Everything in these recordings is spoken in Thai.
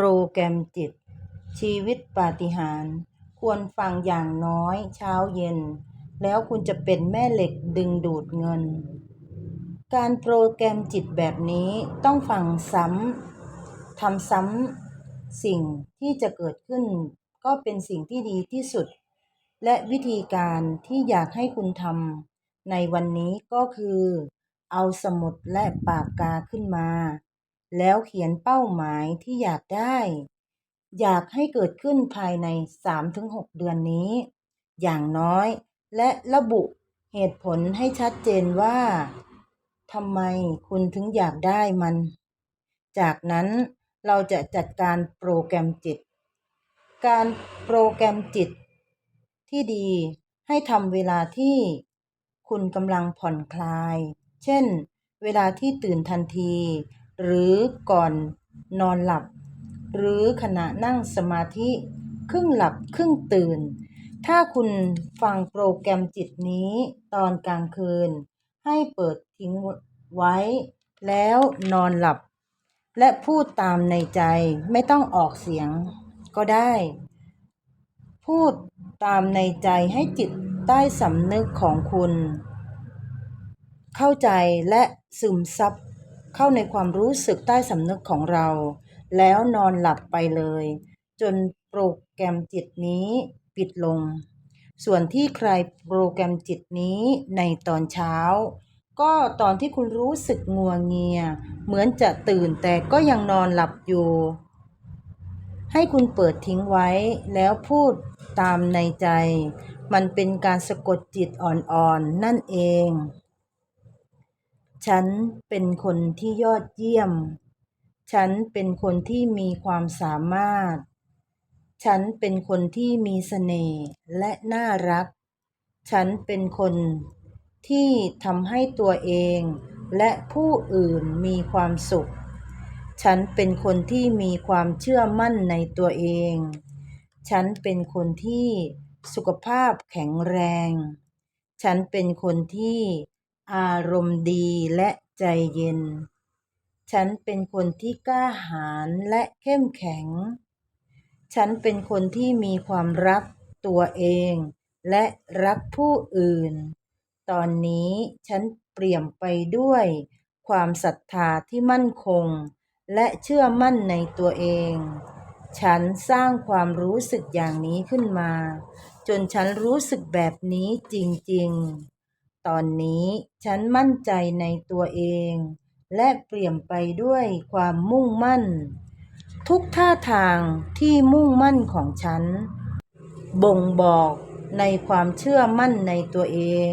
โปรแกรมจิต ชีวิตปาฏิหาริย์ควรฟังอย่างน้อยเช้าเย็น แล้วคุณจะเป็นแม่เหล็กดึงดูดเงิน การโปรแกรมจิตแบบนี้ต้องฟังซ้ำทำซ้ำสิ่งที่จะเกิดขึ้น ก็เป็นสิ่งที่ดีที่สุด และวิธีการที่อยากให้คุณทำในวันนี้ก็คือ เอาสมุดและปากกาขึ้นมา แล้วเขียนเป้าหมายที่อยากได้ อยากให้เกิดขึ้นภายใน 3-6 เดือนนี้ อย่างน้อย และระบุเหตุผลให้ชัดเจนว่าทำไมคุณถึงอยากได้มัน จากนั้นเราจะจัดการโปรแกรมจิต การโปรแกรมจิต ที่ดีให้ทำเวลาที่คุณกำลังผ่อนคลาย เช่น เวลาที่ตื่นทันที หรือก่อนนอนหลับ หรือขณะนั่งสมาธิ ครึ่งหลับครึ่งตื่น ถ้าคุณฟังโปรแกรมจิตนี้ตอนกลางคืน ให้เปิดทิ้งไว้ แล้วนอนหลับ และพูดตามในใจไม่ต้องออกเสียงก็ได้ พูดตามในใจให้จิตใต้สำนึกของคุณ เข้าใจและซึมซับ เข้าในความรู้สึกใต้สำนึกของเรา แล้วนอนหลับไปเลย จนโปรแกรมจิตนี้ปิดลง ส่วนที่ใครโปรแกรมจิตนี้ในตอนเช้า ก็ตอนที่คุณรู้สึกงัวงเงีย เหมือนจะตื่นแต่ก็ยังนอนหลับอยู่ ให้คุณเปิดทิ้งไว้แล้วพูดตามในใจ มันเป็นการสะกดจิตอ่อนๆนนั่นเอง ฉันเป็นคนที่ยอดเยี่ยม ฉันเป็นคนที่มีความสามารถ ฉันเป็นคนที่มีเสน่ห์และน่ารัก ฉันเป็นคนที่ทำให้ตัวเองและผู้อื่นมีความสุข ฉันเป็นคนที่มีความเชื่อมั่นในตัวเอง ฉันเป็นคนที่สุขภาพแข็งแรง ฉันเป็นคนที่ อารมณ์ดีและใจเย็น ฉันเป็นคนที่กล้าหาญและเข้มแข็ง ฉันเป็นคนที่มีความรักตัวเอง และรักผู้อื่น ตอนนี้ฉันเปลี่ยมไปด้วย ความศรัทธาที่มั่นคง และเชื่อมั่นในตัวเอง ฉันสร้างความรู้สึกอย่างนี้ขึ้นมา จนฉันรู้สึกแบบนี้จริง ๆ ตอนนี้ฉันมั่นใจในตัวเอง และเปลี่ยมไปด้วยความมุ่งมั่น ทุกท่าทางที่มุ่งมั่นของฉัน บ่งบอกในความเชื่อมั่นในตัวเอง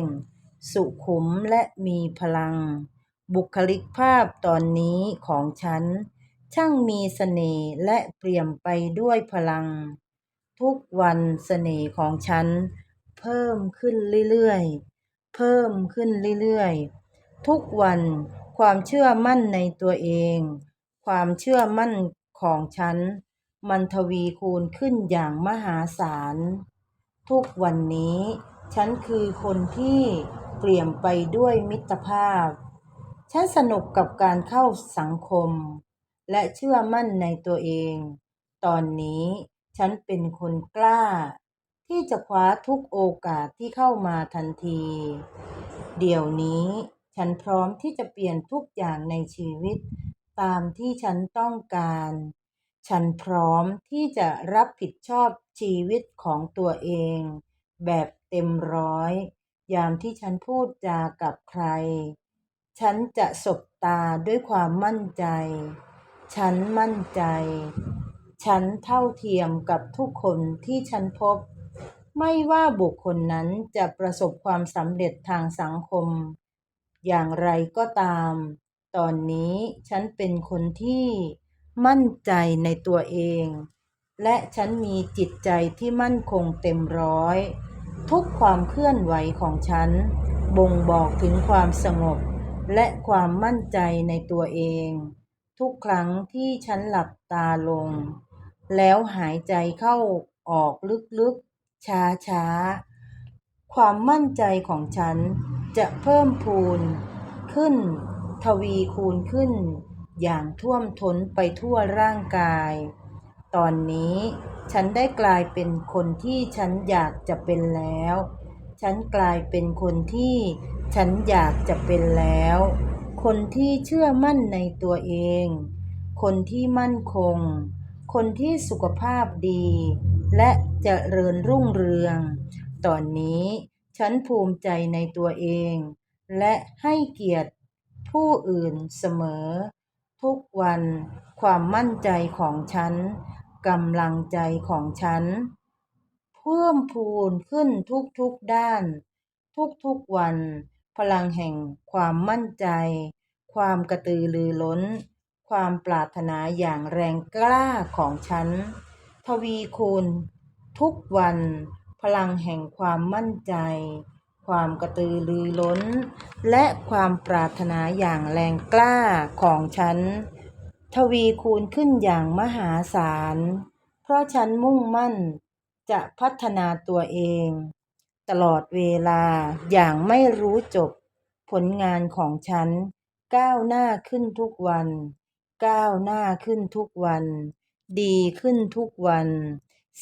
สุขุมและมีพลัง บุคลิกภาพตอนนี้ของฉัน ช่างมีเสน่ห์และเปลี่ยมไปด้วยพลัง ทุกวันเสน่ห์ของฉัน เพิ่มขึ้นเรื่อยๆ เพิ่มขึ้นเรื่อยๆ ทุกวันความเชื่อมั่นในตัวเอง ความเชื่อมั่นของฉัน มันทวีคูณขึ้นอย่างมหาศาล ทุกวันนี้ ฉันคือคนที่เปลี่ยมไปด้วยมิตรภาพ ฉันสนุกกับการเข้าสังคม และเชื่อมั่นในตัวเอง ตอนนี้ฉันเป็นคนกล้า ที่จะคว้าทุกโอกาสที่เข้ามาทันที เดี๋ยวนี้ฉันพร้อมที่จะเปลี่ยนทุกอย่างในชีวิต ตามที่ฉันต้องการ ฉันพร้อมที่จะรับผิดชอบชีวิตของตัวเอง แบบเต็มร้อย ยามที่ฉันพูดจากับใคร ฉันจะสบตาด้วยความมั่นใจ ฉันมั่นใจ ฉันเท่าเทียมกับทุกคนที่ฉันพบ ไม่ว่าบุคคลนั้นจะประสบความสำเร็จทางสังคม อย่างไรก็ตาม ตอนนี้ฉันเป็นคนที่มั่นใจในตัวเอง และฉันมีจิตใจที่มั่นคงเต็มร้อย ทุกความเคลื่อนไหวของฉัน บ่งบอกถึงความสงบ และความมั่นใจในตัวเอง ทุกครั้งที่ฉันหลับตาลง แล้วหายใจเข้าออกลึก ๆช้าความมั่นใจของฉันจะเพิ่มพูนขึ้น ทวีคูณขึ้น อย่างท่วมท้นไปทั่วร่างกาย ตอนนี้ฉันได้กลายเป็นคนที่ฉันอยากจะเป็นแล้ว ฉันกลายเป็นคนที่ฉันอยากจะเป็นแล้ว คนที่เชื่อมั่นในตัวเอง คนที่มั่นคง คนที่สุขภาพดี และจะเจริญรุ่งเรือง ตอนนี้ฉันภูมิใจในตัวเอง และให้เกียรติผู้อื่นเสมอ ทุกวันความมั่นใจของฉันกำลังใจของฉัน เพิ่มพูนขึ้นทุกๆด้าน ทุกๆวัน พลังแห่งความมั่นใจ ความกระตือรือร้น ความปรารถนาอย่างแรงกล้าของฉัน ทวีคูณ ทุกวัน พลังแห่งความมั่นใจ ความกระตือรือร้น และความปรารถนาอย่างแรงกล้าของฉัน ทวีคูณขึ้นอย่างมหาศาล เพราะฉันมุ่งมั่นจะพัฒนาตัวเอง ตลอดเวลาอย่างไม่รู้จบ ผลงานของฉัน ก้าวหน้าขึ้นทุกวัน ก้าวหน้าขึ้นทุกวัน ดีขึ้นทุกวัน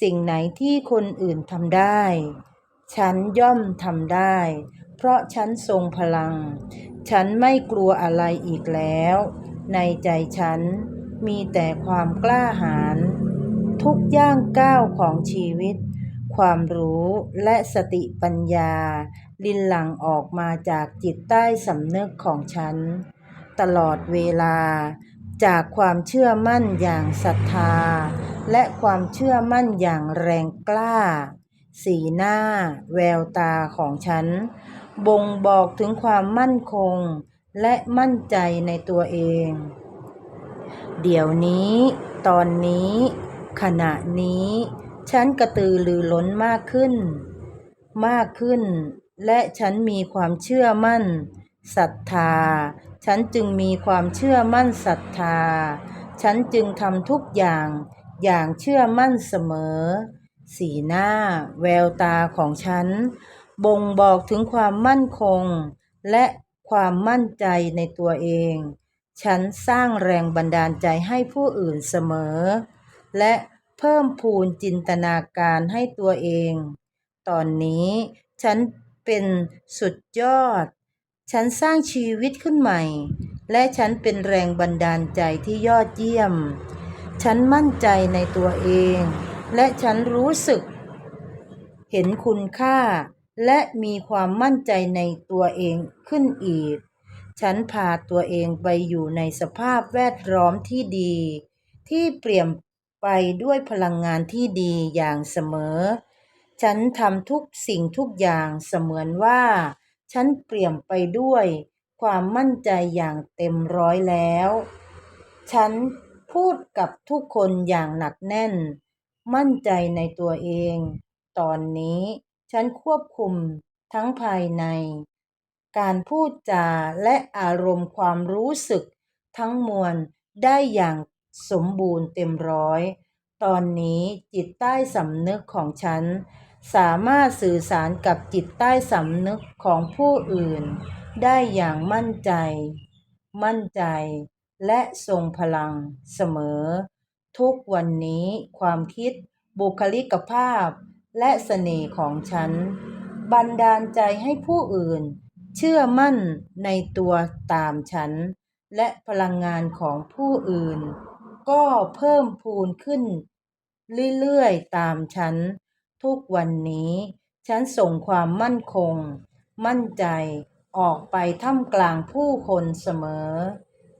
สิ่งไหนที่คนอื่นทำได้ ฉันย่อมทำได้ เพราะฉันทรงพลัง ฉันไม่กลัวอะไรอีกแล้ว ในใจฉันมีแต่ความกล้าหาญทุกย่างก้าวของชีวิต ความรู้และสติปัญญา ลินหลังออกมาจากจิตใต้สำนึกของฉัน ตลอดเวลา จากความเชื่อมั่นอย่างศรัทธา และความเชื่อมั่นอย่างแรงกล้า สีหน้า แววตาของฉัน บ่งบอกถึงความมั่นคง และมั่นใจในตัวเอง เดี๋ยวนี้ ตอนนี้ ขณะนี้ ฉันกระตือรือร้นมากขึ้น มากขึ้น และฉันมีความเชื่อมั่นศรัทธา ฉันจึงมีความเชื่อมั่นศรัทธา ฉันจึงทำทุกอย่างอย่างเชื่อมั่นเสมอ สีหน้า แววตาของฉัน บ่งบอกถึงความมั่นคง และความมั่นใจในตัวเอง ฉันสร้างแรงบันดาลใจให้ผู้อื่นเสมอ และเพิ่มพูนจินตนาการให้ตัวเอง ตอนนี้ฉันเป็นสุดยอด ฉันสร้างชีวิตขึ้นใหม่ และฉันเป็นแรงบันดาลใจที่ยอดเยี่ยม ฉันมั่นใจในตัวเอง และฉันรู้สึก เห็นคุณค่า และมีความมั่นใจในตัวเองขึ้นอีก ฉันพาตัวเองไปอยู่ในสภาพแวดล้อมที่ดี ที่เปลี่ยนไปด้วยพลังงานที่ดีอย่างเสมอ ฉันทำทุกสิ่งทุกอย่างเสมือนว่า ฉันเปลี่ยนไปด้วยความมั่นใจอย่างเต็มร้อยแล้ว ฉันพูดกับทุกคนอย่างหนักแน่น มั่นใจในตัวเอง ตอนนี้ฉันควบคุมทั้งภายใน การพูดจาและอารมณ์ความรู้สึกทั้งมวลได้อย่างสมบูรณ์เต็มร้อย ตอนนี้จิตใต้สำนึกของฉัน สามารถสื่อสารกับจิตใต้สำนึกของผู้อื่น ได้อย่างมั่นใจ มั่นใจ และทรงพลังเสมอ ทุกวันนี้ความคิด บุคลิกภาพ และเสน่ห์ของฉัน บันดาลใจให้ผู้อื่น เชื่อมั่นในตัวตามฉัน และพลังงานของผู้อื่น ก็เพิ่มพูนขึ้น เรื่อยๆ ตามฉัน ทุกวันนี้ ฉันส่งความมั่นคง มั่นใจออกไปท่ามกลางผู้คนเสมอ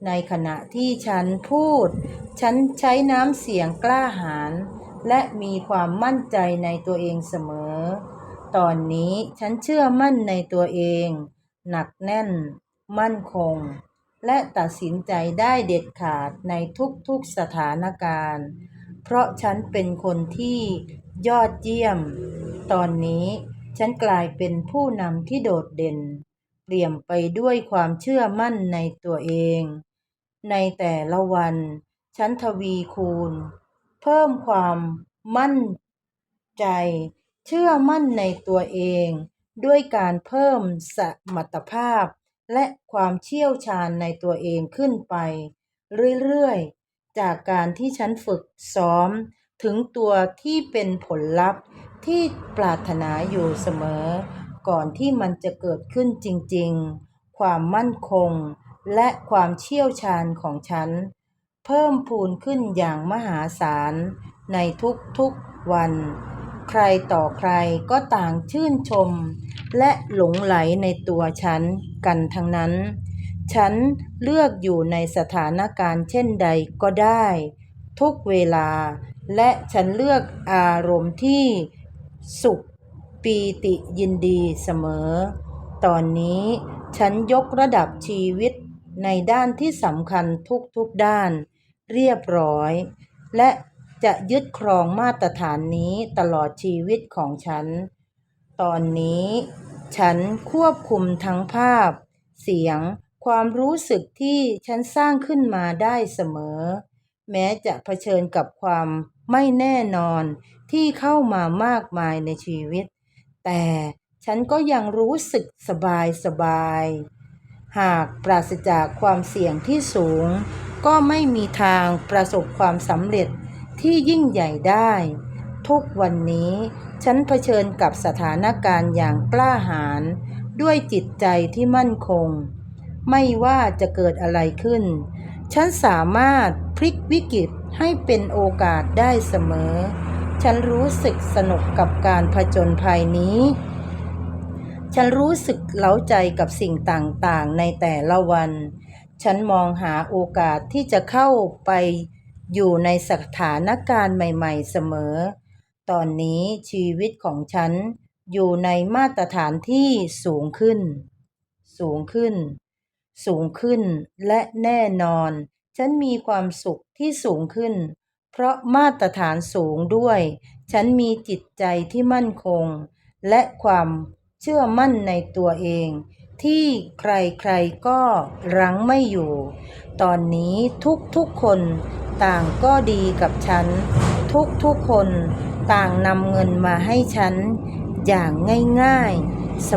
ในขณะที่ฉันพูด ฉันใช้น้ำเสียงกล้าหาญและมีความมั่นใจในตัวเองเสมอ ตอนนี้ฉันเชื่อมั่นในตัวเอง หนักแน่น มั่นคง และตัดสินใจได้เด็ดขาดในทุกๆสถานการณ์ เพราะฉันเป็นคนที่ ยอดเยี่ยม ตอนนี้ฉันกลายเป็นผู้นำที่โดดเด่น เปลี่ยมไปด้วยความเชื่อมั่นในตัวเอง ในแต่ละวัน ฉันทวีคูณ เพิ่มความมั่นใจ เชื่อมั่นในตัวเอง ด้วยการเพิ่มสมรรถภาพ และความเชี่ยวชาญในตัวเองขึ้นไป เรื่อย ๆ จากการที่ฉันฝึกซ้อม ถึงตัวที่เป็นผลลัพธ์ที่ปรารถนาอยู่เสมอ ก่อนที่มันจะเกิดขึ้นจริงๆ ความมั่นคง และความเชี่ยวชาญของฉัน เพิ่มพูนขึ้นอย่างมหาศาล ในทุกๆวัน ใครต่อใครก็ต่างชื่นชม และหลงไหลในตัวฉันกันทั้งนั้น ฉันเลือกอยู่ในสถานการณ์เช่นใดก็ได้ ทุกเวลา และฉันเลือกอารมณ์ที่สุขปีติยินดีเสมอ ตอนนี้ฉันยกระดับชีวิตในด้านที่สำคัญทุกๆด้าน เรียบร้อย และจะยึดครองมาตรฐานนี้ตลอดชีวิตของฉัน ตอนนี้ฉันควบคุมทั้งภาพ เสียง ความรู้สึกที่ฉันสร้างขึ้นมาได้เสมอ แม้จะเผชิญกับความไม่แน่นอนที่เข้ามามากมายในชีวิต แต่ฉันก็ยังรู้สึกสบายสบาย หากปราศจากความเสี่ยงที่สูง ก็ไม่มีทางประสบความสำเร็จที่ยิ่งใหญ่ได้ ทุกวันนี้ฉันเผชิญกับสถานการณ์อย่างกล้าหาญด้วยจิตใจที่มั่นคง ไม่ว่าจะเกิดอะไรขึ้น ฉันสามารถพลิกวิกฤตให้เป็นโอกาสได้เสมอ ฉันรู้สึกสนุกกับการผจญภัยนี้ ฉันรู้สึกเล้าใจกับสิ่งต่างๆ ในแต่ละวัน ฉันมองหาโอกาสที่จะเข้าไปอยู่ในสถานการณ์ใหม่ ๆ เสมอ ตอนนี้ชีวิตของฉันอยู่ในมาตรฐานที่สูงขึ้น สูงขึ้น สูงขึ้นและแน่นอน ฉันมีความสุขที่สูงขึ้น เพราะมาตรฐานสูงด้วย ฉันมีจิตใจที่มั่นคง และความเชื่อมั่นในตัวเอง ที่ใครๆก็รั้งไม่อยู่ ตอนนี้ทุกๆคนต่างก็ดีกับฉัน ทุกๆคนต่างนำเงินมาให้ฉัน อย่างง่ายๆ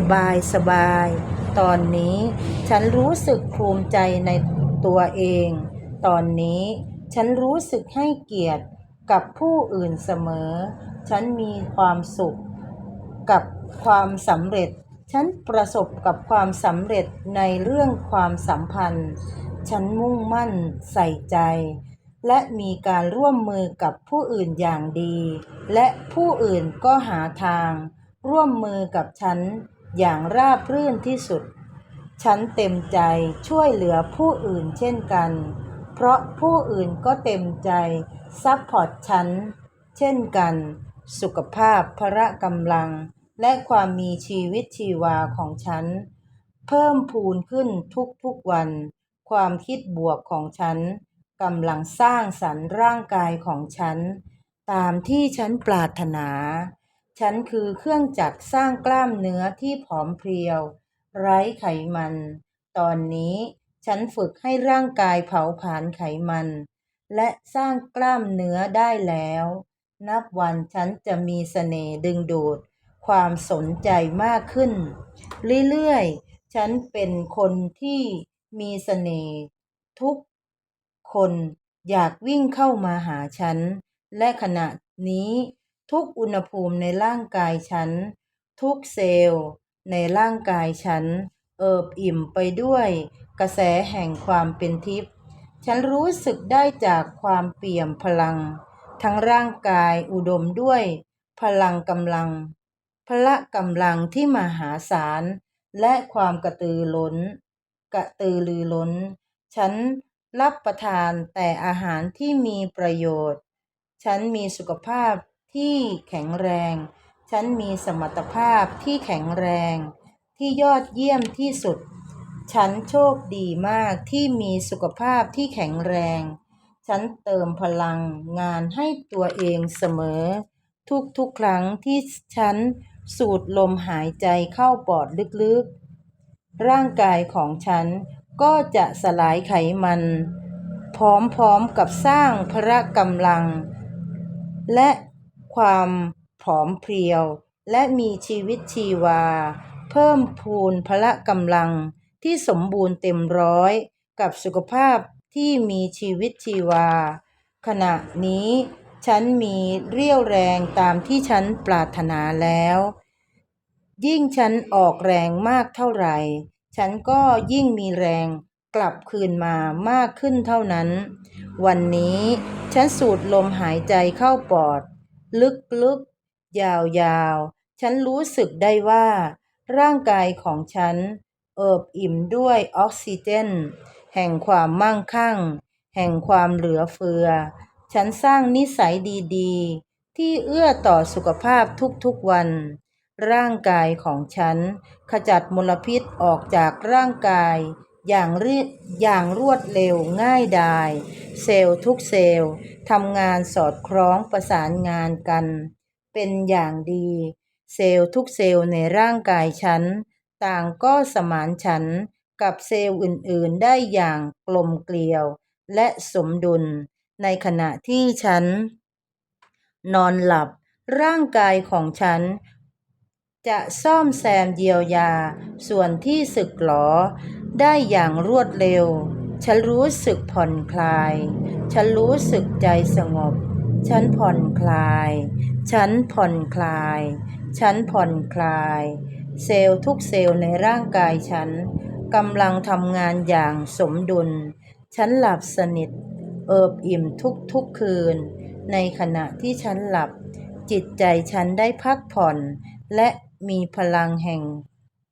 สบายๆ ตอนนี้ฉันรู้สึกภูมิใจในตัวเอง ตอนนี้ฉันรู้สึกให้เกียรติกับผู้อื่นเสมอ ฉันมีความสุขกับความสำเร็จ ฉันประสบกับความสำเร็จในเรื่องความสัมพันธ์ ฉันมุ่งมั่นใส่ใจ และมีการร่วมมือกับผู้อื่นอย่างดี และผู้อื่นก็หาทาง ร่วมมือกับฉัน อย่างราบรื่นที่สุด ฉันเต็มใจช่วยเหลือผู้อื่นเช่นกัน เพราะผู้อื่นก็เต็มใจซัพพอร์ตฉัน เช่นกัน สุขภาพพละกำลัง และความมีชีวิตชีวาของฉัน เพิ่มพูนขึ้นทุกๆวัน ความคิดบวกของฉันกำลังสร้างสรรค์ร่างกายของฉัน ตามที่ฉันปรารถนา ฉันคือเครื่องจักรสร้างกล้ามเนื้อที่ผอมเพรียว ไร้ไขมัน ตอนนี้ฉันฝึกให้ร่างกายเผาผลาญไขมัน และสร้างกล้ามเนื้อได้แล้ว นับวันฉันจะมีเสน่ห์ดึงดูด ความสนใจมากขึ้น เรื่อยๆ ฉันเป็นคนที่มีเสน่ห์ทุกคนอยากวิ่งเข้ามาหาฉัน และขณะนี้ ทุกอุณหภูมิในร่างกายฉัน ทุกเซลล์ ในร่างกายฉัน เอิบอิ่มไปด้วย กระแสแห่งความเป็นทิพย์ฉันรู้สึกได้จากความเปี่ยมพลัง ทั้งร่างกายอุดมด้วย พลังกำลัง พละกำลังที่มหาศาล และความกระตือร้น กระตือรือร้น ฉันรับประทานแต่อาหารที่มีประโยชน์ ฉันมีสุขภาพ ที่แข็งแรง ฉันมีสมรรถภาพที่แข็งแรง ที่ยอดเยี่ยมที่สุด ฉันโชคดีมากที่มีสุขภาพที่แข็งแรง ฉันเติมพลังงานให้ตัวเองเสมอ ทุกๆครั้งที่ฉันสูดลมหายใจเข้าปอดลึกๆ ร่างกายของฉันก็จะสลายไขมัน พร้อมๆกับสร้างพละกำลัง และ ความผอมเพรียว และมีชีวิตชีวา เพิ่มพูนพละกำลังที่สมบูรณ์เต็มร้อย กับสุขภาพที่มีชีวิตชีวา ขณะนี้ ฉันมีเรี่ยวแรงตามที่ฉันปรารถนาแล้ว ยิ่งฉันออกแรงมากเท่าไหร่ ฉันก็ยิ่งมีแรงกลับคืนมามากขึ้นเท่านั้น วันนี้ฉันสูดลมหายใจเข้าปอด ลึกๆ ยาวๆ ฉันรู้สึกได้ว่า ร่างกายของฉัน เอิบอิ่มด้วยออกซิเจน แห่งความมั่งคั่ง แห่งความเหลือเฟือ ฉันสร้างนิสัยดีๆ ที่เอื้อต่อสุขภาพทุกๆวัน ร่างกายของฉัน ขจัดมลพิษออกจากร่างกาย อย่างรีอย่างรวดเร็วง่ายดาย เซลล์ทุกเซลล์ทำงานสอดคล้องประสานงานกัน เป็นอย่างดี เซลล์ทุกเซลล์ในร่างกายฉัน ต่างก็สมานฉันกับเซลล์อื่นๆได้อย่างกลมเกลียว และสมดุล ในขณะที่ฉัน นอนหลับร่างกายของฉัน จะซ่อมแซมเยียวยา ส่วนที่สึกหรอ ได้อย่างรวดเร็ว ฉันรู้สึกผ่อนคลาย ฉันรู้สึกใจสงบ ฉันผ่อนคลาย ฉันผ่อนคลาย ฉันผ่อนคลาย เซลล์ทุกเซลล์ในร่างกายฉันกำลังทำงานอย่างสมดุล ฉันหลับสนิท เอิบอิ่มทุกๆคืน ในขณะที่ฉันหลับ จิตใจฉันได้พักผ่อน และมีพลังแห่ง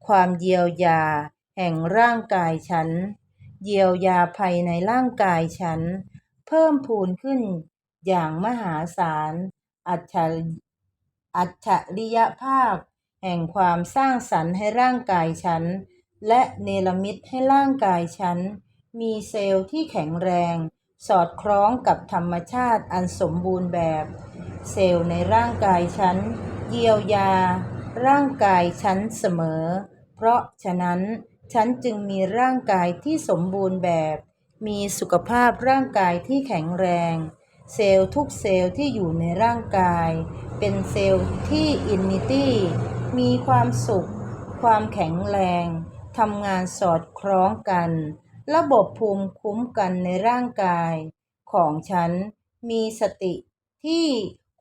ความเยียวยา แห่งร่างกายฉัน เยียวยาภายในร่างกายฉัน เพิ่มพูนขึ้นอย่างมหาศาล อัจฉริอัจฉริยภาพ แห่งความสร้างสรรค์ให้ร่างกายฉัน และเนรมิตให้ร่างกายฉัน มีเซลล์ที่แข็งแรง สอดคล้องกับธรรมชาติอันสมบูรณ์แบบ เซลล์ในร่างกายฉัน เยียวยา ร่างกายฉันเสมอ เพราะฉะนั้น ฉันจึงมีร่างกายที่สมบูรณ์แบบ มีสุขภาพร่างกายที่แข็งแรง เซลล์ทุกเซลล์ที่อยู่ในร่างกาย เป็นเซลล์ที่อินนิตี้มีความสุข ความแข็งแรงทำงานสอดคล้องกัน ระบบภูมิคุ้มกันในร่างกาย ของฉันมีสติที่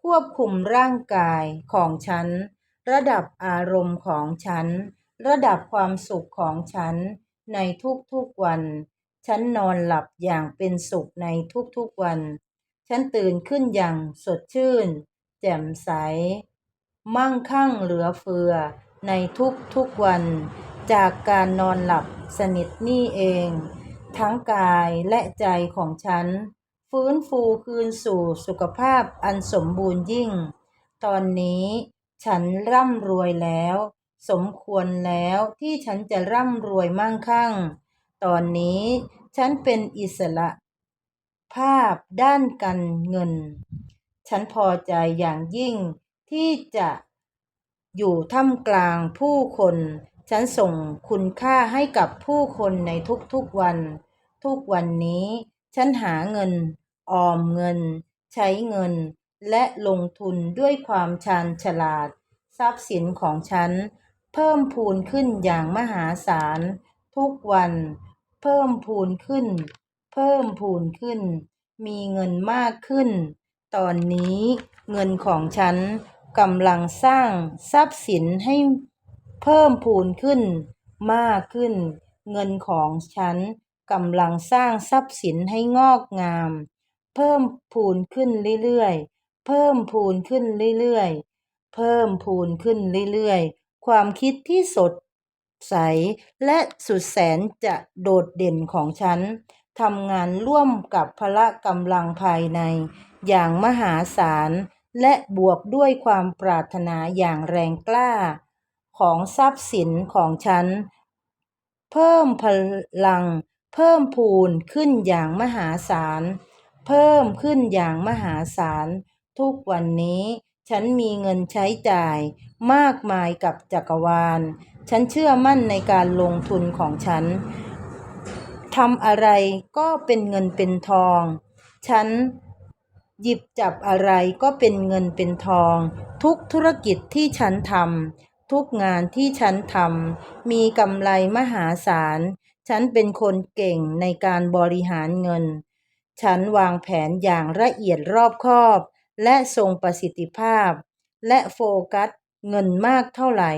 ควบคุมร่างกายของฉัน ระดับอารมณ์ของฉัน ระดับความสุขของฉันในทุกๆวัน ฉันนอนหลับอย่างเป็นสุขในทุกๆวัน ฉันตื่นขึ้นอย่างสดชื่น แจ่มใส มั่งคั่งเหลือเฟือในทุกๆวัน จากการนอนหลับสนิทนี่เอง ทั้งกายและใจของฉัน ฟื้นฟูคืนสู่สุขภาพอันสมบูรณ์ยิ่ง ตอนนี้ฉันร่ำรวยแล้ว สมควรแล้วที่ฉันจะร่ำรวยมั่งคั่ง ตอนนี้ฉันเป็นอิสระ ภาพด้านการเงิน ฉันพอใจอย่างยิ่งที่จะอยู่ท่ามกลางผู้คน ฉันส่งคุณค่าให้กับผู้คนในทุกๆวัน ทุกวันนี้ ฉันหาเงิน ออมเงิน ใช้เงิน และลงทุนด้วยความชาญฉลาด ทรัพย์สินของฉัน เพิ่มพูนขึ้นอย่างมหาศาล ทุกวัน เพิ่มพูนขึ้น เพิ่มพูนขึ้น มีเงินมากขึ้น ตอนนี้เงินของฉันกำลังสร้างทรัพย์สินให้เพิ่มพูนขึ้น มากขึ้น เงินของฉันกำลังสร้างทรัพย์สินให้งอกงาม เพิ่มพูนขึ้นเรื่อยๆ เพิ่มพูนขึ้นเรื่อยๆ เพิ่มพูนขึ้นเรื่อยๆ ความคิดที่สดใส และสุดแสนจะโดดเด่นของฉันทำงานร่วมกับพละกำลังภายใน อย่างมหาศาล และบวกด้วยความปรารถนาอย่างแรงกล้า ของทรัพย์สินของฉัน เพิ่มพลัง เพิ่มพูนขึ้นอย่างมหาศาล เพิ่มขึ้นอย่างมหาศาล ทุกวันนี้ ฉันมีเงินใช้จ่ายมากมายกับจักรวาล ฉันเชื่อมั่นในการลงทุนของฉัน ทำอะไรก็เป็นเงินเป็นทอง ฉันหยิบจับอะไรก็เป็นเงินเป็นทอง ทุกธุรกิจที่ฉันทำทุกงานที่ฉันทำมีกำไรมหาศาล ฉันเป็นคนเก่งในการบริหารเงิน ฉันวางแผนอย่างละเอียดรอบคอบ และทรงประสิทธิภาพ และโฟกัส เงินมากเท่าไหร่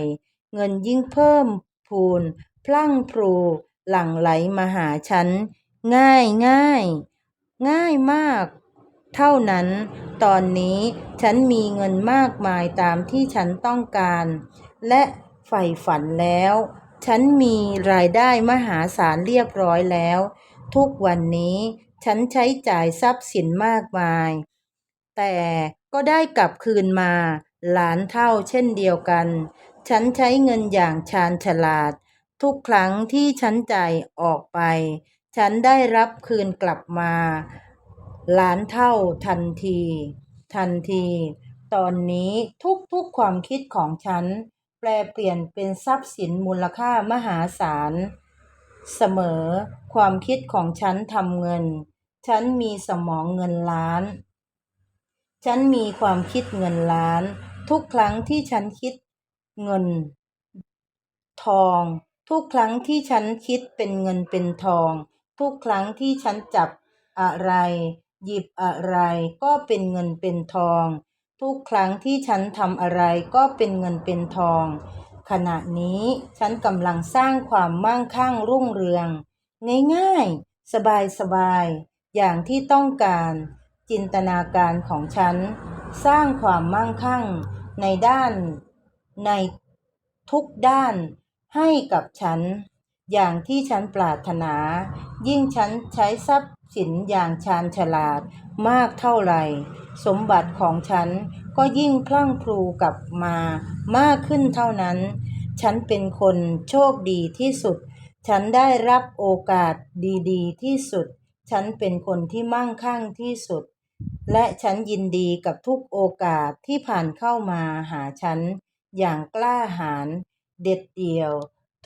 เงินยิ่งเพิ่มพูน พลั่งพรูหลั่งไหลมาหาฉัน ง่ายง่าย ง่ายมาก เท่านั้น ตอนนี้ฉันมีเงินมากมายตามที่ฉันต้องการ และใฝ่ฝันแล้ว ฉันมีรายได้มหาศาลเรียบร้อยแล้ว ทุกวันนี้ฉันใช้จ่ายทรัพย์สินมากมาย แต่ก็ได้กลับคืนมาหลานเท่าเช่นเดียวกัน ฉันใช้เงินอย่างชาญฉลาด ทุกครั้งที่ฉันจ่ายออกไป ฉันได้รับคืนกลับมาหลานเท่าทันที ทันที ตอนนี้ทุกๆความคิดของฉัน แปลเปลี่ยนเป็นทรัพย์สินมูลค่ามหาศาล เสมอความคิดของฉันทำเงิน ฉันมีสมองเงินล้าน ฉันมีความคิดเงินล้าน ทุกครั้งที่ฉันคิดเงิน ทอง ทุกครั้งที่ฉันคิดเป็นเงินเป็นทอง ทุกครั้งที่ฉันจับอะไร หยิบอะไรก็เป็นเงินเป็นทอง ทุกครั้งที่ฉันทำอะไรก็เป็นเงินเป็นทอง ขณะนี้ฉันกำลังสร้างความมั่งคั่งรุ่งเรือง ง่ายๆ สบายๆ อย่างที่ต้องการ จินตนาการของฉัน สร้างความมั่งคั่งในด้าน ในทุกด้านให้กับฉัน อย่างที่ฉันปรารถนา ยิ่งฉันใช้ทรัพย์สินอย่างชาญฉลาดมากเท่าไหร่ สมบัติของฉันก็ยิ่งพลั่งพลูกลับมามากขึ้นเท่านั้น ฉันเป็นคนโชคดีที่สุด ฉันได้รับโอกาสดีๆ ที่สุด ฉันเป็นคนที่มั่งคั่งที่สุด และฉันยินดีกับทุกโอกาสที่ผ่านเข้ามาหาฉัน อย่างกล้าหาญเด็ดเดี่ยว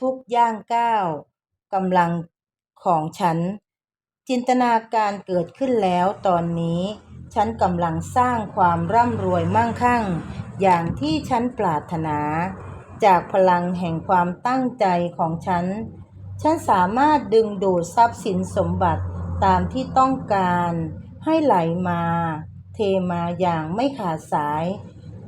ทุกย่างก้าวกำลังของฉัน จินตนาการเกิดขึ้นแล้วตอนนี้ ฉันกำลังสร้างความร่ำรวยมั่งคั่ง อย่างที่ฉันปรารถนา จากพลังแห่งความตั้งใจของฉัน ฉันสามารถดึงดูดทรัพย์สินสมบัติตามที่ต้องการ ให้ไหลมา เทมาอย่างไม่ขาดสาย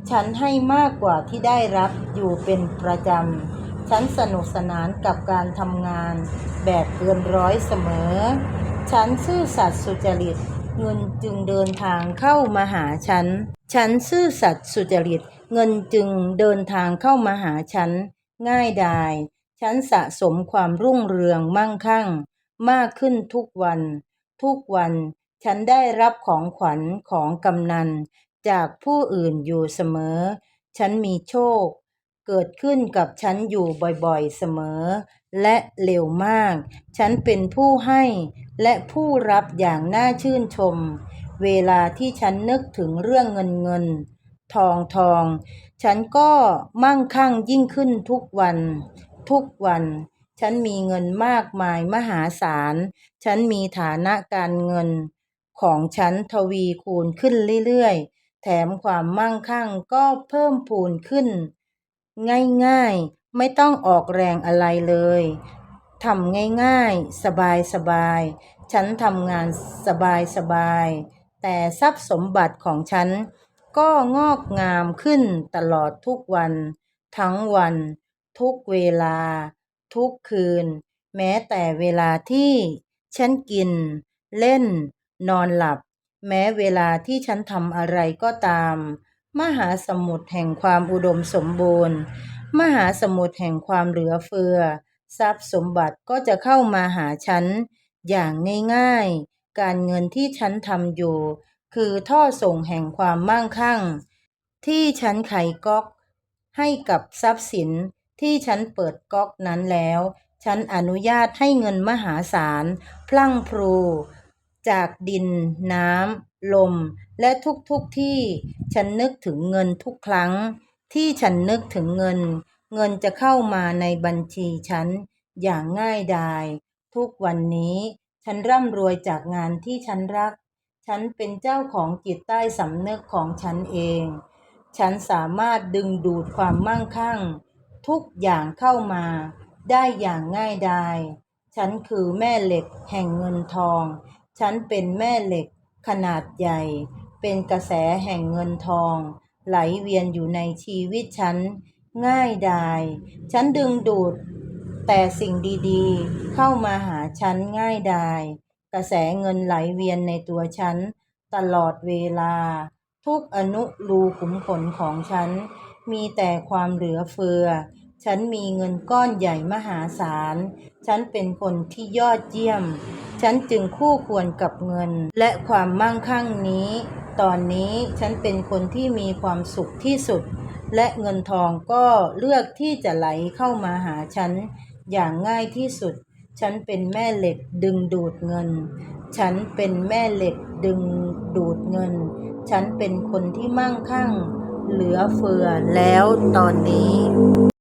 ฉันให้มากกว่าที่ได้รับอยู่เป็นประจำ ฉันสนุกสนานกับการทำงานแบบเกินร้อยเสมอ ฉันซื่อสัตย์สุจริตเงินจึงเดินทางเข้ามาหาฉัน ฉันซื่อสัตย์สุจริต เงินจึงเดินทางเข้ามาหาฉัน ง่ายดาย ฉันสะสมความรุ่งเรืองมั่งคั่ง มากขึ้นทุกวัน ทุกวัน ฉันได้รับของขวัญของกำนันจากผู้อื่นอยู่เสมอ ฉันมีโชค เกิดขึ้นกับฉันอยู่บ่อยๆเสมอ และเร็วมาก ฉันเป็นผู้ให้และผู้รับอย่างน่าชื่นชม เวลาที่ฉันนึกถึงเรื่องเงินเงิน ทองทอง ฉันก็มั่งคั่งยิ่งขึ้นทุกวัน ทุกวัน ฉันมีเงินมากมายมหาศาล ฉันมีฐานะการเงิน ของฉันทวีคูณขึ้นเรื่อยๆ แถมความมั่งคั่งก็เพิ่มพูนขึ้น ง่ายๆ ไม่ต้องออกแรงอะไรเลยทำง่ายๆ สบายๆ ฉันทำงานสบายๆ แต่ทรัพย์สมบัติของฉันก็งอกงามขึ้นตลอดทุกวัน ทั้งวัน ทุกเวลา ทุกคืน แม้แต่เวลาที่ ฉันกิน เล่น นอนหลับ แม้เวลาที่ฉันทำอะไรก็ตาม มหาสมุทรแห่งความอุดมสมบูรณ์ มหาสมุทรแห่งความเหลือเฟือ ทรัพย์สมบัติก็จะเข้ามาหาฉัน อย่างง่ายๆ การเงินที่ฉันทำอยู่ คือท่อส่งแห่งความมั่งคั่ง ที่ฉันไขก๊อกให้กับทรัพย์สินที่ฉันเปิดก๊อกนั้นแล้ว ฉันอนุญาตให้เงินมหาศาล พลั่งพรู จากดิน น้ำ ลม และทุกๆที่ ฉันนึกถึงเงินทุกครั้ง ที่ฉันนึกถึงเงิน เงินจะเข้ามาในบัญชีฉัน อย่างง่ายดาย ทุกวันนี้ ฉันร่ำรวยจากงานที่ฉันรัก ฉันเป็นเจ้าของจิตใต้สำนึกของฉันเอง ฉันสามารถดึงดูดความมั่งคั่ง ทุกอย่างเข้ามา ได้อย่างง่ายดาย ฉันคือแม่เหล็กแห่งเงินทอง ฉันเป็นแม่เหล็กขนาดใหญ่ เป็นกระแสแห่งเงินทอง ไหลเวียนอยู่ในชีวิตฉัน ง่ายดาย ฉันดึงดูด แต่สิ่งดีๆ เข้ามาหาฉันง่ายดาย กระแสเงินไหลเวียนในตัวฉัน ตลอดเวลา ทุกอนุรูขุมขนของฉัน มีแต่ความเหลือเฟือ ฉันมีเงินก้อนใหญ่มหาศาล ฉันเป็นคนที่ยอดเยี่ยม ฉันจึงคู่ควรกับเงิน และความมั่งคั่งนี้ ตอนนี้ฉันเป็นคนที่มีความสุขที่สุด และเงินทองก็เลือกที่จะไหลเข้ามาหาฉัน อย่างง่ายที่สุด ฉันเป็นแม่เหล็กดึงดูดเงิน ฉันเป็นแม่เหล็กดึงดูดเงิน ฉันเป็นคนที่มั่งคั่ง เหลือเฟือแล้วตอนนี้